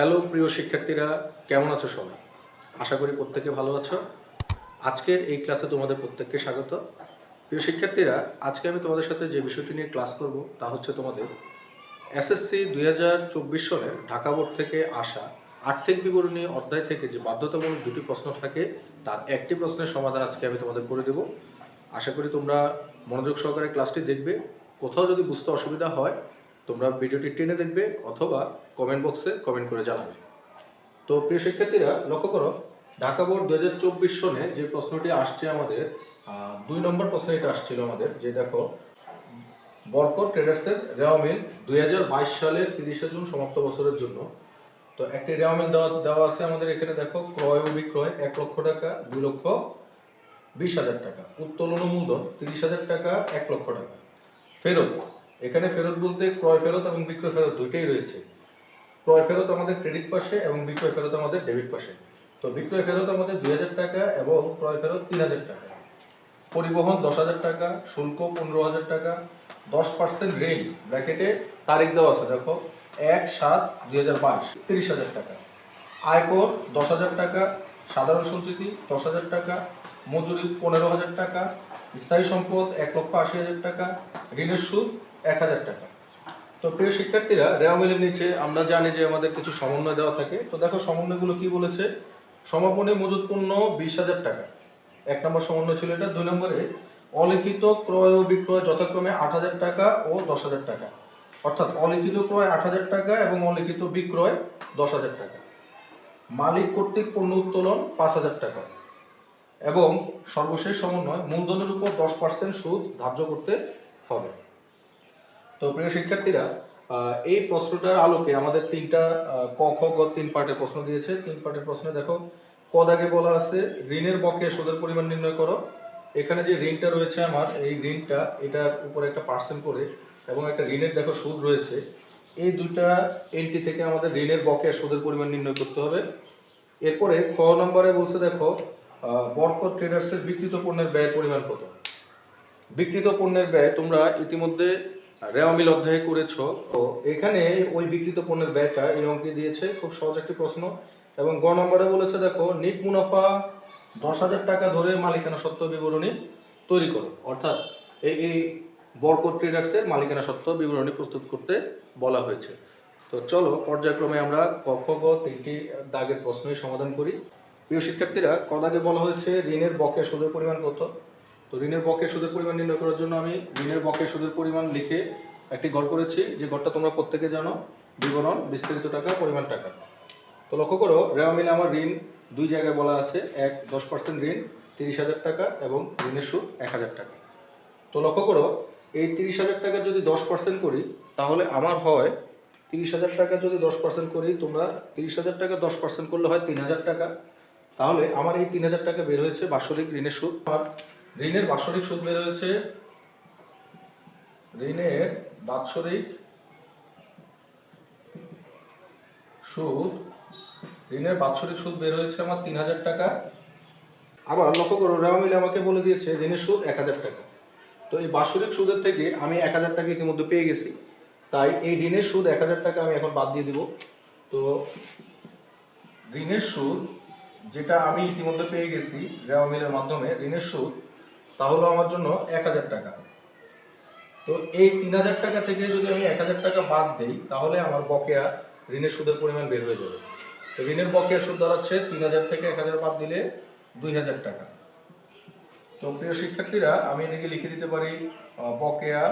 Hello প্রিয় শিক্ষার্থীরা, কেমন আছো সবাই? আশা করি প্রত্যেকে ভালো আছো। আজকের এই ক্লাসে তোমাদের প্রত্যেককে স্বাগত। প্রিয় শিক্ষার্থীরা, আজকে আমি তোমাদের সাথে যে বিষয়টি নিয়ে ক্লাস করব, তা হচ্ছে তোমাদের এসএসসি দুই হাজার চব্বিশ সনের ঢাকা বোর্ড থেকে আসা আর্থিক বিবরণী অধ্যায় থেকে যে বাধ্যতামূলক দুটি প্রশ্ন থাকে, তার একটি প্রশ্নের সমাধান আজকে আমি তোমাদের করে দেব। আশা করি তোমরা মনোযোগ সহকারে ক্লাসটি দেখবে। কোথাও যদি বুঝতে অসুবিধা হয় তোমরা ভিডিওটি টেনে দেখবে অথবা কমেন্ট বক্সে কমেন্ট করে জানাবে। তো প্রিয় শিক্ষার্থীরা, লক্ষ্য করো, ঢাকা বোর্ড দু হাজার চব্বিশ সনে যে প্রশ্নটি আসছে আমাদের দুই নম্বর প্রশ্ন এটা আসছিল আমাদের, যে দেখো, বরকত ট্রেডার্সের রেওয়া মিল দুই হাজার বাইশ সালের তিরিশে জুন সমাপ্ত বছরের জন্য। তো একটি রেওয়া মিল দেওয়া দেওয়া আছে আমাদের এখানে, দেখো, ক্রয় ও বিক্রয় এক লক্ষ টাকা, দুই লক্ষ বিশ হাজার টাকা। উত্তোলন মূলধন তিরিশ হাজার টাকা, এক লক্ষ টাকা। ফেরত এখানে ফেরত বলতে ক্রয় ফেরত এবং বিক্রয় ফেরত দুইটাই রয়েছে। ক্রয় ফেরত আমাদের ক্রেডিট পাশে এবং বিক্রয় ফেরত আমাদের ডেবিট পাশে। তো বিক্রয় ফেরত আমাদের দুই হাজার টাকা এবং ক্রয় ফেরত তিন হাজার টাকা। পরিবহন দশ হাজার টাকা, শুল্ক পনেরো হাজার টাকা, দশ পার্সেন্ট ঋণ, ব্র্যাকেটে তারিখ দেওয়া আছে, দেখো, এক সাত দুই হাজার বাইশ, তিরিশ হাজার টাকা। আয়কর দশ হাজার টাকা, সাধারণ সঞ্চিতি দশ হাজার টাকা, মজুরি পনেরো হাজার টাকা, স্থায়ী সম্পদ এক লক্ষ আশি হাজার টাকা, ঋণের সুদ এক হাজার টাকা। তো প্রিয় শিক্ষার্থীরা, রেওয়া মিলের নিচে আমরা জানি যে আমাদের কিছু সমন্বয় দেওয়া থাকে। তো দেখো সমন্বয়গুলো কি বলেছে? সমাপনী মজুত পণ্য বিশ হাজার টাকা। এক নম্বর সমন্বয় ছিল এটা। দুই নম্বরে, অলিখিত ক্রয় ও বিক্রয় যথাক্রমে আট হাজার টাকা ও দশ হাজার টাকা। অর্থাৎ অলিখিত ক্রয় আট হাজার টাকা এবং অলিখিত বিক্রয় দশ হাজার টাকা। মালিক কর্তৃক পণ্য উত্তোলন পাঁচ হাজার টাকা। এবং সর্বশেষ সমন্বয়, মূলধনের উপর দশ পার্সেন্ট সুদ ধার্য করতে হবে। তো প্রিয় শিক্ষার্থীরা এই প্রশ্নটার আলোকে আমাদের তিনটা ক খ গ তিন পার্টের প্রশ্ন দিয়েছে। তিন পার্টের প্রশ্নে দেখো ক দাগে বলা আছে ঋণের বকে সুদের পরিমাণ নির্ণয় করো। এখানে যে ঋণটা রয়েছে আমার এই ঋণটা এটার উপরে একটা পার্সেন্ট করে এবং একটা ঋণের দেখো সুদ রয়েছে এই দুইটা এন্ট্রি থেকে আমাদের ঋণের বকে সুদের পরিমাণ নির্ণয় করতে হবে। এরপরে খ নম্বরে বলছে দেখো আহ, বরকত ট্রেডার্সের বিকৃত পণ্যের ব্যয় পরিমাণ কত? বিকৃত পণ্যের ব্যয় তোমরা ইতিমধ্যে রেওয়া মিল অধ্যায়ে করেছ। তো এখানে ওই বিক্রিত পণ্যের ব্যয়টা এই অঙ্কে দিয়েছে, খুব সহজ একটি প্রশ্ন। এবং গ নম্বরে বলেছে, দেখো, নিট মুনাফা দশ হাজার টাকা ধরে মালিকানা সত্ত্ব বিবরণী তৈরি করো। অর্থাৎ এই এই বরকত ট্রেডার্সের মালিকানা সত্ত্ব বিবরণী প্রস্তুত করতে বলা হয়েছে। তো চলো, পর্যায়ক্রমে আমরা ক, খ, গ তিনটি দাগের প্রশ্নই সমাধান করি। প্রিয় শিক্ষার্থীরা, ক দাগে বলা হয়েছে, ঋণের বকেয়া সুদের পরিমাণ কত? তো ঋণের বকেয়া সুদের পরিমাণ নির্ণয় করার জন্য আমি ঋণের বকেয়া সুদের পরিমাণ লিখে একটি ঘর করেছি। যে ঘরটা তোমরা প্রত্যেকে জানো, বিবরণ, বিস্তারিত টাকা, পরিমাণ টাকা। তো লক্ষ্য করো, রেওয়া মিলে আমার ঋণ দুই জায়গায় বলা আছে। এক, দশ পার্সেন্ট ঋণ, তিরিশ হাজার টাকা এবং ঋণের সুদ এক হাজার টাকা। তো লক্ষ্য করো, এই তিরিশ হাজার টাকা যদি দশ পার্সেন্ট করি, তাহলে আমার হয় তিরিশ হাজার টাকা যদি দশ পার্সেন্ট করি, তোমরা তিরিশ হাজার টাকা দশ পার্সেন্ট করলে হয় তিন হাজার টাকা। তাহলে আমার এই তিন হাজার টাকা বের হয়েছে বাৎসরিক ঋণের সুদ। আমার ঋণের বাৎসরিক সুদ বের হয়েছে। ঋণের বাৎসরিক সুদ, ঋণের বাৎসরিক সুদ বের হয়েছে আমার তিন হাজার টাকা। আবার লক্ষ্য করো, রেওয়া মিলে আমাকে বলে দিয়েছে, ঋণের সুদ এক হাজার টাকা। তো এই বাৎসরিক সুদের থেকে আমি এক হাজার টাকা ইতিমধ্যে পেয়ে গেছি। তাই এই ঋণের সুদ এক হাজার টাকা আমি এখন বাদ দিয়ে দিব। তো ঋণের সুদ যেটা আমি ইতিমধ্যে পেয়ে গেছি রেওয়া মিলের মাধ্যমে, ঋণের সুদ তা হলো আমার জন্য এক হাজার টাকা। তো এই তিন হাজার টাকা থেকে যদি আমি এক হাজার টাকা বাদ দেই, তাহলে আমার বকেয়া ঋণের সুদের পরিমাণ বের হয়ে যাবে। তো ঋণের বকেয়া সুদ দাঁড়াচ্ছে তিন হাজার থেকে এক হাজার বাদ দিলে দুই হাজার টাকা। তো প্রিয় শিক্ষার্থীরা, আমি এদিকে লিখে দিতে পারি বকেয়া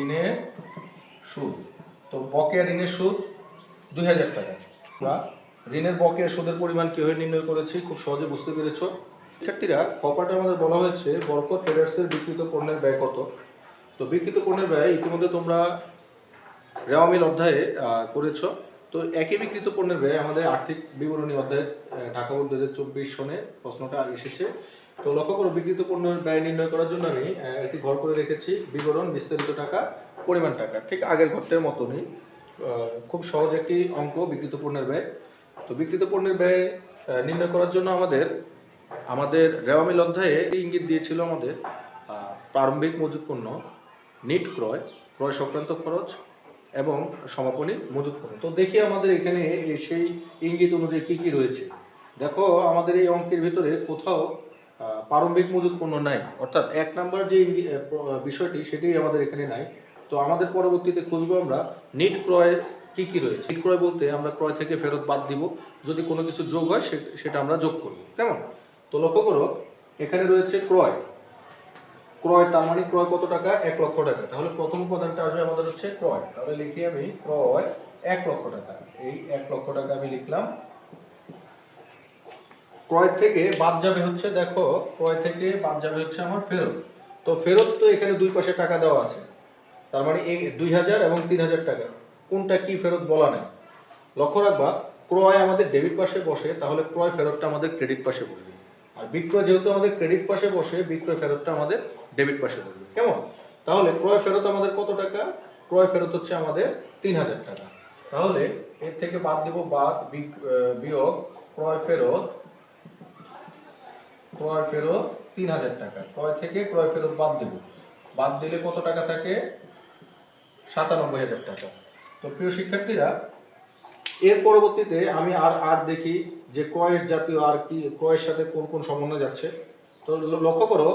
ঋণের সুদ। তো বকেয়া ঋণের সুদ দুই হাজার টাকা। আমরা ঋণের বকেয়া সুদের পরিমাণ কীভাবে নির্ণয় করেছি খুব সহজে বুঝতে পেরেছ। শিক্ষার্থীরা কপাটে আমাদের বলা হয়েছে, বরকত ট্রেডার্সের বিকৃত পণ্যের ব্যয় কত? তো বিকৃত পণ্যের ব্যয় ইতিমধ্যে তোমরা রেওয়ামিল অধ্যায়ে করেছ। তো একই বিকৃত পণ্যের ব্যয় আমাদের আর্থিক বিবরণী অধ্যায়ে ঢাকা বোর্ড দু হাজার চব্বিশ সনে প্রশ্নটা এসেছে। তো লক্ষ্য করো বিকৃত পণ্যের ব্যয় নির্ণয় করার জন্য আমি একটি ঘর করে রেখেছি, বিবরণ, বিস্তারিত টাকা, পরিমাণ টাকা, ঠিক আগের ঘরটার মতনই। খুব সহজ একটি অঙ্ক বিকৃত পণ্যের ব্যয়। তো বিকৃত পণ্যের ব্যয় নির্ণয় করার জন্য আমাদের আমাদের রেওয়ামিল অধ্যায়ে ইঙ্গিত দিয়েছিল আমাদের প্রারম্ভিক মজুত পণ্য, নিট ক্রয় ক্রয় সংক্রান্ত খরচ এবং সমাপনী মজুত পণ্য। তো দেখি আমাদের এখানে সেই ইঙ্গিত অনুযায়ী কী কী রয়েছে। দেখো, আমাদের এই অঙ্কের ভিতরে কোথাও প্রারম্ভিক মজুত পণ্য নাই, অর্থাৎ এক নাম্বার যে বিষয়টি সেটি আমাদের এখানে নাই। তো আমাদের পরবর্তীতে খুঁজবো আমরা, নিট ক্রয় কি কি রয়েছে? ক্রয় বলতে আমরা ক্রয় থেকে ফেরত বাদ দিব। যদি কোনো কিছু যোগ হয় সেটা আমরা যোগ করব। কেমন? তো লক্ষ্য করো, এখানে রয়েছে ক্রয়। ক্রয় তার মানে ক্রয় কত টাকা? এক লক্ষ টাকা। তাহলে প্রথম উপাদানটা আসবে আমাদের হচ্ছে ক্রয়। তাহলে লিখি আমি ক্রয় এক লক্ষ টাকা। এই এক লক্ষ টাকা আমি লিখলাম। ক্রয় থেকে বাদ যাবে হচ্ছে, দেখো, ক্রয় থেকে বাদ যাবে হচ্ছে আমার ফেরত। তো ফেরত তো এখানে দুই পাশে টাকা দেওয়া আছে। তার মানে এই দুই হাজার এবং তিন হাজার টাকা। কোনটা কি ফেরত বলা নেই। লক্ষ্য রাখবা, ক্রয় আমাদের ডেবিট পাশে বসে, তাহলে ক্রয় ফেরতটা আমাদের ক্রেডিট পাশে বসবে। আর বিক্রয় যেহেতু আমাদের ক্রেডিট পাশে বসে, বিক্রয় ফেরতটা আমাদের ডেবিট পাশে বসবে। কেমন? তাহলে ক্রয় ফেরত আমাদের কত টাকা? ক্রয় ফেরত হচ্ছে আমাদের তিন হাজার টাকা। তাহলে এর থেকে বাদ দিব বাদ বিয়োগ, ক্রয় ফেরত ক্রয় ফেরত তিন হাজার টাকা। ক্রয় থেকে ক্রয় ফেরত বাদ দেব। বাদ দিলে কত টাকা থাকে? সাতানব্বই হাজার টাকা। তো প্রিয় শিক্ষার্থীরা, এর পরবর্তীতে আমি আর আর দেখি যে ক্রয়ের জাতীয় আর কি, ক্রয়ের সাথে কোন কোন সমন্বয় যাচ্ছে। তো লক্ষ্য করো,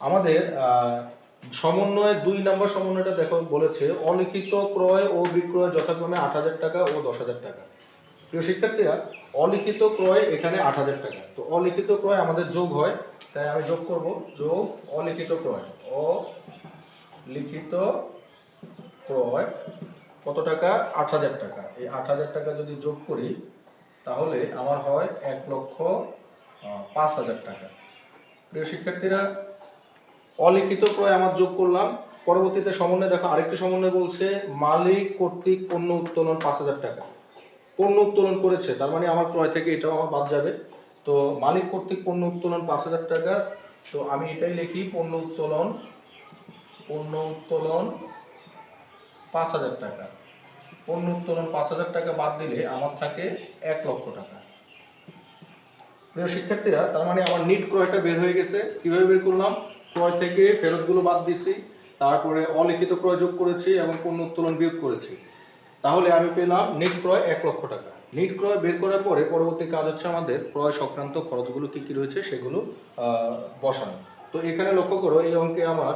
আমাদের সমন্বয় দুই নম্বর সমন্বয়টা দেখো বলেছে, অলিখিত ক্রয় ও বিক্রয় যথাক্রমে আট হাজার টাকা ও দশ হাজার টাকা। প্রিয় শিক্ষার্থীরা, অলিখিত ক্রয় এখানে আট হাজার টাকা। তো অলিখিত ক্রয় আমাদের যোগ হয়, তাই আমি যোগ করব। যোগ, অলিখিত ক্রয়। অলিখিত ক্রয় কত টাকা? আট হাজার টাকা। এই আট হাজার টাকা যদি যোগ করি, তাহলে আমার হয় এক লক্ষ পাঁচ হাজার টাকা। প্রিয় শিক্ষার্থীরা, অলিখিত ক্রয় আমার যোগ করলাম। পরবর্তীতে সমন্বয় দেখো, আরেকটি সমন্বয় বলছে, মালিক কর্তৃক পণ্য উত্তোলন পাঁচ হাজার টাকা। পণ্য উত্তোলন করেছে, তার মানে আমার ক্রয় থেকে এটাও আমার বাদ যাবে। তো মালিক কর্তৃক পণ্য উত্তোলন পাঁচ হাজার টাকা। তো আমি এটাই লিখি, পণ্য উত্তোলন পণ্য উত্তোলন পাঁচ হাজার টাকা। পণ্য উত্তোলন পাঁচ হাজার টাকা বাদ দিলে আমার থাকে এক লক্ষ টাকা। প্রিয় শিক্ষার্থীরা, তার মানে আমার নিট ক্রয়টা বের হয়ে গেছে। কীভাবে বের করলাম? ক্রয় থেকে ফেরতগুলো বাদ দিছি, তারপরে অলিখিত ক্রয় যোগ করেছি এবং পণ্য উত্তোলন বিয়োগ করেছি। তাহলে আমি পেলাম নিট ক্রয় এক লক্ষ টাকা। নিট ক্রয় বের করার পরে পরবর্তী কাজ হচ্ছে আমাদের ক্রয় সংক্রান্ত খরচগুলো কি কি রয়েছে সেগুলো বসানো। তো এখানে লক্ষ্য করো, এই অঙ্কে আমার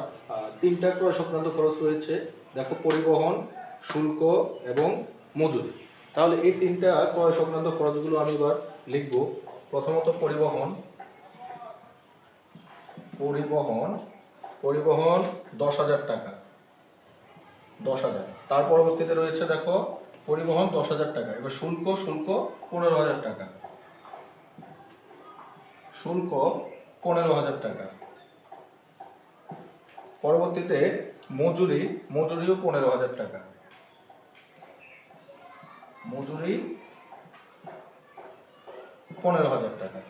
তিনটা ক্রয় সংক্রান্ত খরচ রয়েছে। দেখো পরিবহন, শুল্ক এবং মজুরি। তাহলে এই তিনটা ক্রয় সংক্রান্ত খরচগুলো আমি এবার লিখব। প্রথমত পরিবহন। পরিবহন পরিবহন দশ হাজার টাকা। দশ হাজার। তার পরবর্তীতে রয়েছে দেখো পরিবহন দশ হাজার টাকা। এবার শুল্ক শুল্ক পনেরো হাজার টাকা। শুল্ক পনেরো হাজার টাকা। পরবর্তীতে মজুরি, মজুরিও পনেরো হাজার টাকা। মজুরি পনেরো হাজার টাকা।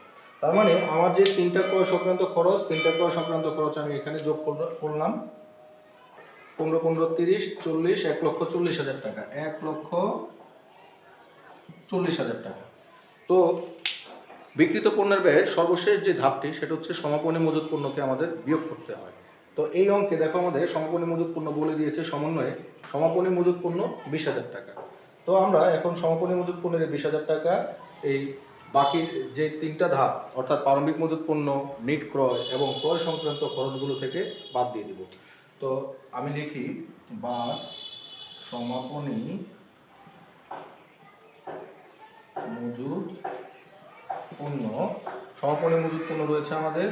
তার মানে আমার যে তিনটা ক্রয় সংক্রান্ত খরচ, তিনটা ক্রয় সংক্রান্ত খরচ আমি এখানে যোগ করল- করলাম। পনেরো পনেরো, তিরিশ, চল্লিশ, এক লক্ষ চল্লিশ হাজার টাকা। এক লক্ষ চল্লিশ হাজার টাকা। তো বিক্রিত পণ্যের ব্যয়ের সর্বশেষ যে ধাপটি, সেটা হচ্ছে সমাপনী মজুত পণ্যকে আমাদের বিয়োগ করতে হয়। তো এই অঙ্কে দেখো আমাদের সমাপনী মজুত পণ্য বলে দিয়েছে সমন্বয়ে। সমাপনী মজুত পণ্য বিশ হাজার টাকা। তো আমরা এখন সমাপনী মজুত পণ্যের বিশ হাজার টাকা, এই বাকি যে তিনটা ধাপ, অর্থাৎ প্রারম্ভিক মজুত পণ্য, নিট ক্রয় এবং ক্রয় সংক্রান্ত খরচগুলো থেকে বাদ দিয়ে দিব। তো আমি লিখি বা সমাপনী মজুদ পণ্য সমাপনী মজুদ পণ্য রয়েছে আমাদের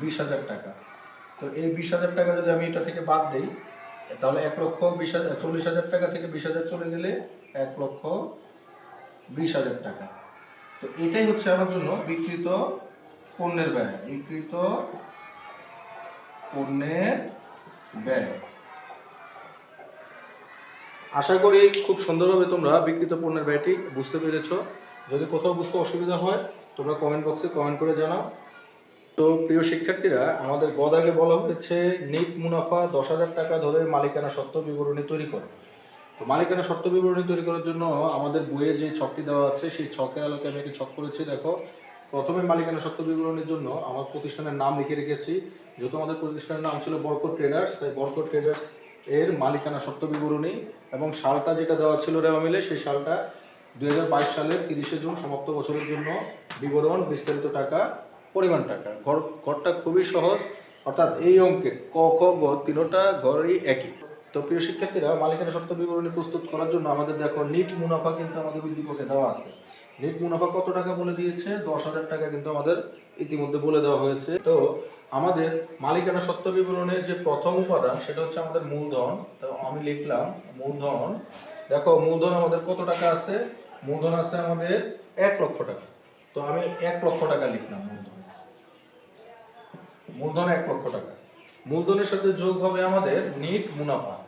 বিশ হাজার টাকা। তো এই বিশ হাজার টাকা যদি আমি এটা থেকে বাদ দিই, তাহলে এক লক্ষ বিশ হাজার, চল্লিশ হাজার টাকা থেকে বিশ হাজার চলে গেলে এক লক্ষ বিশ হাজার টাকা। তো এটাই হচ্ছে আমার জন্য বিকৃত পণ্যের ব্যয় বিকৃত পণ্যের ব্যয়। আশা করি খুব সুন্দরভাবে তোমরা বিকৃত পণ্যের ব্যয়টি বুঝতে পেরেছ। যদি কোথাও বুঝতে অসুবিধা হয়, তোমরা কমেন্ট বক্সে কমেন্ট করে জানাও। তো প্রিয় শিক্ষার্থীরা, আমাদের গদাগে বলা হয়েছে, নিট মুনাফা দশ হাজার টাকা ধরে মালিকানা সত্ত্ব বিবরণী তৈরি করো। তো মালিকানা সত্ত্ব বিবরণী তৈরি করার জন্য আমাদের বইয়ে যে ছকটি দেওয়া আছে, সেই ছকের আলোকে আমি একটি ছক করেছি। দেখো, প্রথমে মালিকানা সত্ত্ব বিবরণীর জন্য আমার প্রতিষ্ঠানের নাম লিখে রেখেছি। যেহেতু আমাদের প্রতিষ্ঠানের নাম ছিল বরকত ট্রেডার্স, তাই বরকত ট্রেডার্স এর মালিকানা সত্ত্ব বিবরণী এবং সালটা যেটা দেওয়া ছিল রেওয়া মিলে সেই সালটা দুই হাজার বাইশ সালের তিরিশে জুন সমাপ্ত বছরের জন্য বিবরণ, বিস্তারিত টাকা পরিমাণ টাকা। ঘর, ঘরটা খুবই সহজ। অর্থাৎ এই অঙ্কে ক, খ, গ তিনোটা ঘরই একই। তো প্রিয় শিক্ষার্থীরা, মালিকানা সত্ত্ব বিবরণী প্রস্তুত করার জন্য আমাদের দেখো নিট মুনাফা কিন্তু আমাদের উদ্দীপকে দেওয়া আছে। নিট মুনাফা কত টাকা বলে দিয়েছে? দশ হাজার টাকা কিন্তু আমাদের ইতিমধ্যে বলে দেওয়া হয়েছে। তো আমাদের মালিকানা সত্ত্ব বিবরণের যে প্রথম উপাদান, সেটা হচ্ছে আমাদের মূলধন। তো আমি লিখলাম মূলধন। দেখো, মূলধন আমাদের কত টাকা আছে? মূলধন আছে আমাদের এক লক্ষ টাকা। তো আমি এক লক্ষ টাকা লিখলাম মূলধন। মূলধন এক লক্ষ টাকা। মূলধনের সাথে যোগ হবে আমাদের নিট মুনাফা।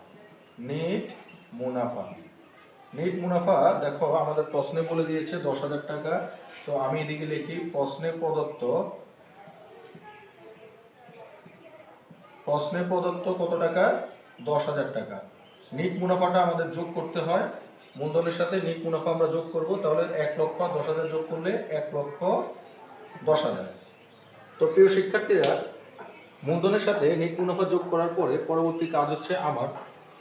নিট মুনাফা। নিট মুনাফা, দেখো, আমাদের প্রশ্নে বলে দিয়েছে দশ হাজার টাকা। তো আমি এদিকে লিখি, প্রশ্নে প্রদত্ত প্রশ্নে প্রদত্ত কত টাকা? দশ হাজার টাকা। নিট মুনাফাটা আমাদের যোগ করতে হয়। মূলধনের সাথে নিট মুনাফা আমরা যোগ করব, তাহলে এক লক্ষ দশ হাজার যোগ করলে এক লক্ষ দশ হাজার। তো প্রিয় শিক্ষার্থীরা মূলধনের সাথে নিট মুনাফা যোগ করার পরে পরবর্তী কাজ হচ্ছে আমার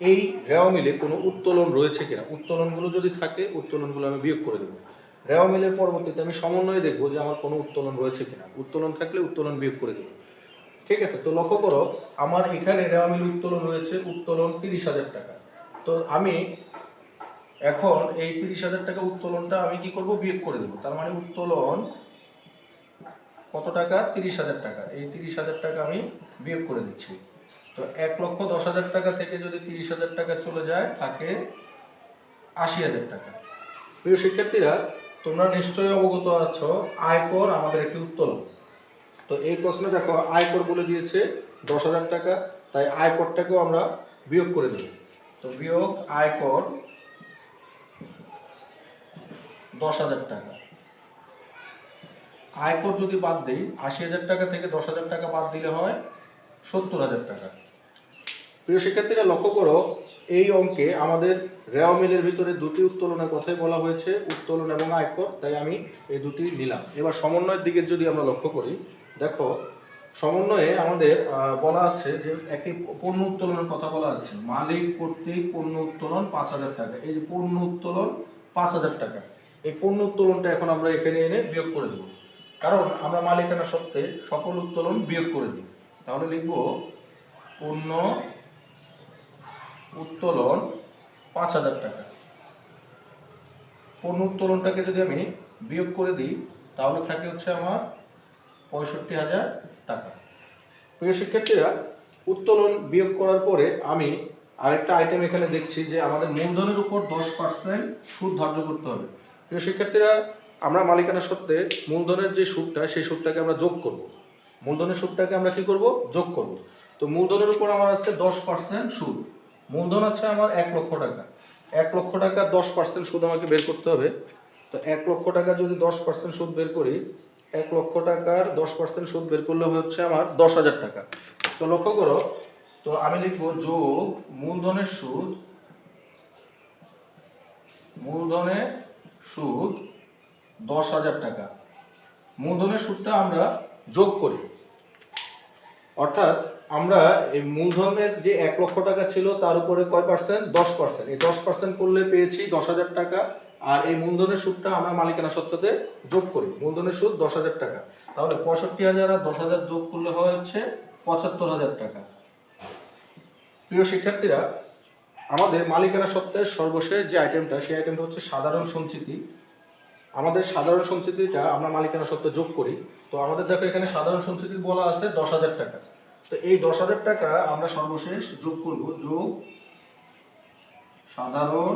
এই রেওয়া মিলে কোনো উত্তোলন রয়েছে কিনা। উত্তোলনগুলো যদি থাকে, উত্তোলনগুলো আমি বিয়োগ করে দেবো। রেওয়া মিলের পরবর্তীতে আমি সমন্বয়ে দেখব যে আমার কোনো উত্তোলন রয়েছে কিনা। উত্তোলন থাকলে উত্তোলন বিয়োগ করে দেবো। ঠিক আছে, তো লক্ষ্য করো, আমার এখানে রেওয়া মিলে উত্তোলন রয়েছে, উত্তোলন তিরিশ হাজার টাকা। তো আমি এখন এই তিরিশ হাজার টাকা উত্তোলনটা আমি কি করব? বিয়োগ করে দেবো। তার মানে উত্তোলন কত টাকা? তিরিশ হাজার টাকা। এই তিরিশ হাজার টাকা আমি বিয়োগ করে দিচ্ছি। তো এক লক্ষ দশ হাজার টাকা থেকে যদি তিরিশ হাজার টাকা চলে যায়, থাকে আশি হাজার টাকা। প্রিয় শিক্ষার্থীরা, তোমরা নিশ্চয়ই অবগত আছো, আয়কর আমাদের একটি উত্তোলন। তো এই প্রশ্নে দেখো, আয়কর বলে দিয়েছে দশ হাজার টাকা, তাই আয়করটাকেও আমরা বিয়োগ করে দেব। তো বিয়োগ আয়কর দশ হাজার টাকা। আয়কর যদি বাদ দিই, আশি হাজার টাকা থেকে দশ হাজার টাকা বাদ দিলে হয় সত্তর হাজার টাকা। প্রিয় শিক্ষার্থীরা, লক্ষ্য করো, এই অঙ্কে আমাদের রেওয়া মিলের ভিতরে দুটি উত্তোলনের কথাই বলা হয়েছে, উত্তোলন এবং আয়কর তাই আমি এই দুটি নিলাম। এবার সমন্বয়ের দিকে যদি আমরা লক্ষ্য করি, দেখো, সমন্বয়ে আমাদের বলা আছে যে একটি পণ্য উত্তোলনের কথা বলা আছে। মালিক কর্তৃক পণ্য উত্তোলন পাঁচ হাজার টাকা। এই যে পণ্য উত্তোলন পাঁচ হাজার টাকা। এই পণ্য উত্তোলনটা এখন আমরা এখানে এনে বিয়োগ করে দেবো। কারণ আমরা মালিকানা সত্ত্বে সকল উত্তোলন বিয়োগ করে দিই। তাহলে লিখব পণ্য উত্তোলন পাঁচ হাজার টাকা। পণ্য উত্তোলনটাকে যদি আমি বিয়োগ করে দিই, তাহলে থাকে হচ্ছে আমার পঁয়ষট্টি হাজার টাকা। প্রিয় শিক্ষার্থীরা, উত্তোলন বিয়োগ করার পরে আমি আরেকটা আইটেম এখানে দেখছি যে আমাদের মূলধনের উপর দশ পার্সেন্ট সুদ ধার্য করতে হবে। প্রিয় শিক্ষার্থীরা আমরা মালিকানা সত্ত্বে মূলধনের যে সুদটা, সেই সুদটাকে আমরা যোগ করব। মূলধনের সুদটাকে আমরা কি করব? যোগ করব। তো মূলধনের উপর আমার আছে দশ পার্সেন্ট সুদ। মূলধন আছে আমার এক লক্ষ টাকা। এক লক্ষ টাকা দশ পার্সেন্ট সুদ আমাকে বের করতে হবে। তো এক লক্ষ টাকা যদি দশ পার্সেন্ট সুদ বের করি, এক লক্ষ টাকার দশ পার্সেন্ট সুদ বের করলে হচ্ছে আমার দশ হাজার টাকা। তো লক্ষ্য করো, তো আমি লিখব যোগ মূলধনের সুদ মূলধনের সুদ দশ হাজার টাকা। মূলধনের সুদটা আমরা যোগ করি। অর্থাৎ আমরা এই মূলধনের যে এক লক্ষ টাকা ছিল, তার উপরে কয় পার্সেন্ট দশ পার্সেন্ট এই দশ পার্সেন্ট করলে পেয়েছি দশ হাজার টাকা। আর এই মূলধনের সুদটা আমরা মালিকানা সত্ত্বতে যোগ করি। মূলধনের সুদ দশ হাজার টাকা। তাহলে পঁয়ষট্টি হাজার আর দশ হাজার যোগ করলে হয় হচ্ছে পঁচাত্তর হাজার টাকা। প্রিয় শিক্ষার্থীরা, আমাদের মালিকানা সত্ত্বের সর্বশেষ যে আইটেমটা সেই আইটেমটা হচ্ছে সাধারণ সঞ্চিতি। আমাদের সাধারণ সঞ্চিতিটা আমরা মালিকানা সত্ত্বে যোগ করি। তো আমাদের দেখো এখানে সাধারণ সঞ্চিতি বলা আছে দশ হাজার টাকা। তো এই দশ হাজার টাকা আমরা সর্বশেষ যোগ করব। যোগ সাধারণ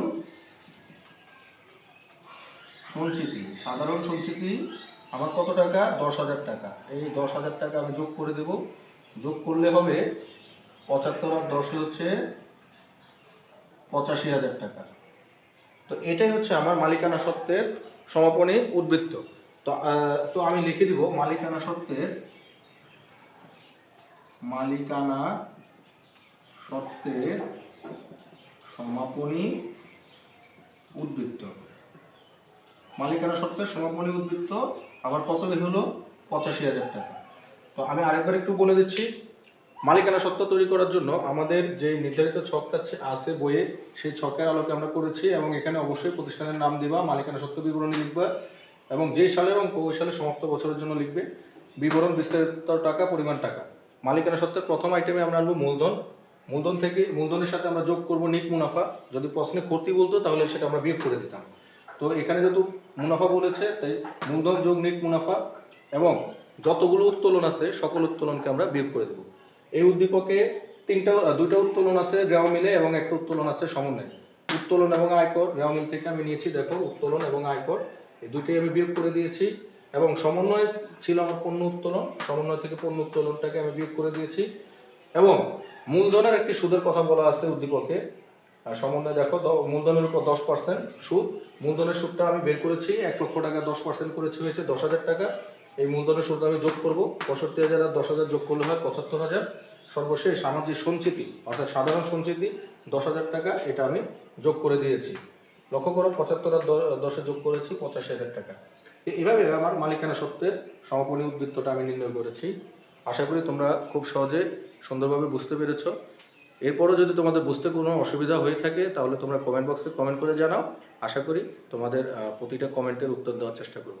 সঞ্চিতি। সাধারণ সঞ্চিতি আমার কত টাকা? দশ হাজার টাকা। এই দশ হাজার টাকা আমি যোগ করে দেব। যোগ করলে হবে পঁচাত্তর আর দশে হচ্ছে পঁচাশি হাজার টাকা। তো এটাই হচ্ছে আমার মালিকানা সত্ত্বের সমাপনী উদ্বৃত্ত। তো তো আমি লিখে দিব মালিকানা সত্ত্বের মালিকানা সত্ত্বের সমাপনী উদ্বৃত্ত। মালিকানা সত্ত্বের সমাপনী উদ্বৃত্ত, আবার কত হলো? পঁচাশি হাজার টাকা। তো আমি আরেকবার একটু বলে দিচ্ছি। মালিকানা সত্ত্ব তৈরি করার জন্য আমাদের যে নির্ধারিত ছকটা আছে- বইয়ে, সেই ছকের আলোকে আমরা করেছি এবং এখানে অবশ্যই প্রতিষ্ঠানের নাম দিবা, মালিকানা সত্ত্ব বিবরণী লিখবা এবং যে সালে এবং ওই সালে সমাপ্ত বছরের জন্য লিখবে, বিবরণ বিস্তারিত টাকা, পরিমাণ টাকা। মালিকানা সত্ত্বের প্রথম আইটেমে আমরা আনব মূলধন। মূলধন থেকে, মূলধনের সাথে আমরা যোগ করব নিট মুনাফা। যদি প্রশ্নে ক্ষতি বলতো, তাহলে সেটা আমরা বিয়োগ করে দিতাম। তো এখানে যেহেতু মুনাফা বলেছে, তাই মূলধন যোগ নিট মুনাফা এবং যতগুলো উত্তোলন আছে, সকল উত্তোলনকে আমরা বিয়োগ করে দেবো। এই উদ্দীপকে তিনটা, দুইটা উত্তোলন আছে গ্রাম মিলে এবং একটা উত্তোলন আছে সমন্বয়। উত্তোলন এবং আয়কর গ্রাম মিল থেকে আমি নিয়েছি, দেখো, উত্তোলন এবং আয়কর। এই দুইটাই আমি বিয়োগ করে দিয়েছি এবং সমন্বয় ছিল আমার পণ্য উত্তোলন, সমন্বয় থেকে পণ্য উত্তোলনটাকে আমি বিয়োগ করে দিয়েছি এবং মূলধনের একটি সুদের কথা বলা আছে উদ্দীপকে। সমন্বয় দেখো মূলধনের উপর দশ পার্সেন্ট সুদ। মূলধনের সুদটা আমি বের করেছি, এক লক্ষ টাকা দশ পার্সেন্ট করেছি হয়েছে দশ হাজার টাকা। এই মূলধনের সুদ আমি যোগ করব। পঁয়ষট্টি হাজার আর দশ হাজার যোগ করলে হয় পঁচাত্তর হাজার। সর্বশেষ আমার যে সঞ্চিতি, অর্থাৎ সাধারণ সঞ্চিতি, দশ হাজার টাকা এটা আমি যোগ করে দিয়েছি। লক্ষ্য করো, পঁচাত্তর আর দশে যোগ করেছি পঁচাশি হাজার টাকা। তো এভাবে আমার মালিকানা সত্ত্বের সমাপনী উদ্বৃত্তটা আমি নির্ণয় করেছি। আশা করি তোমরা খুব সহজে সুন্দরভাবে বুঝতে পেরেছ। এরপরও যদি তোমাদের বুঝতে কোনো অসুবিধা হয়ে থাকে, তাহলে তোমরা কমেন্ট বক্সে কমেন্ট করে জানাও। আশা করি তোমাদের প্রতিটা কমেন্টের উত্তর দেওয়ার চেষ্টা করব।